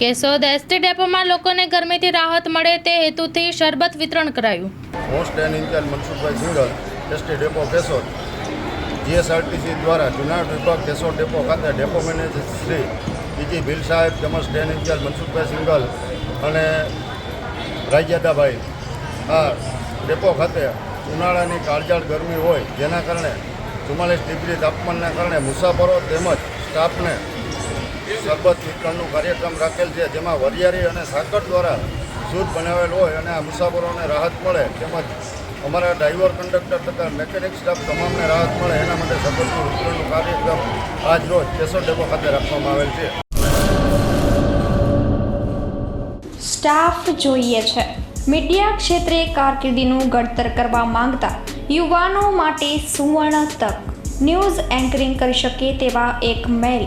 Keshod ST ડેપોમાં લોકોને ગરમીથી રાહત મળે તે હેતુથી શરબત વિતરણ કરાયું. Host and incharge Mansukhbhai Singal ST depot Keshod GSRTC દ્વારા જુનાગઢ વિભાગ કેશોદ ડેપો ખાતે depot manager Shri B G Bhil સાહેબ તેમજ સ્ટેન્ડ ઇન્ચાર્જ મનસુખભાઈ સિંગલ અને રાજ્યાદાભાઈ આ ડેપો ખાતે ઉનાળાની કાળજાળ ગરમી હોય, જેના કારણે ચુમ્માલીસ ડિગ્રી તાપમાનના કારણે મુસાફરો તેમજ સ્ટાફને શરબત વિતરણનું કાર્યક્રમ રાખેલ છે, જેમાં વરિયારી અને સાકર દ્વારા શુદ્ધ બનાવેલ હોય અને આ મુસાફરોને રાહત મળે તેમજ અમારા ડ્રાઈવર, કંડક્ટર તથા મેકેનિક સ્ટાફ તમામને રાહત મળે એના માટે શરબતનું વિતરણનું કાર્યક્રમ આજ રોજ કેશોદ ડેપો ખાતે રાખવામાં આવેલ છે. સ્ટાફ જોઈએ છે. મીડિયા ક્ષેત્રે કારકિર્દીનું ઘડતર કરવા માંગતા યુવાનો માટે સુવર્ણ તક. ન્યૂઝ એન્કરિંગ કરી શકે તેવા એક મેલ.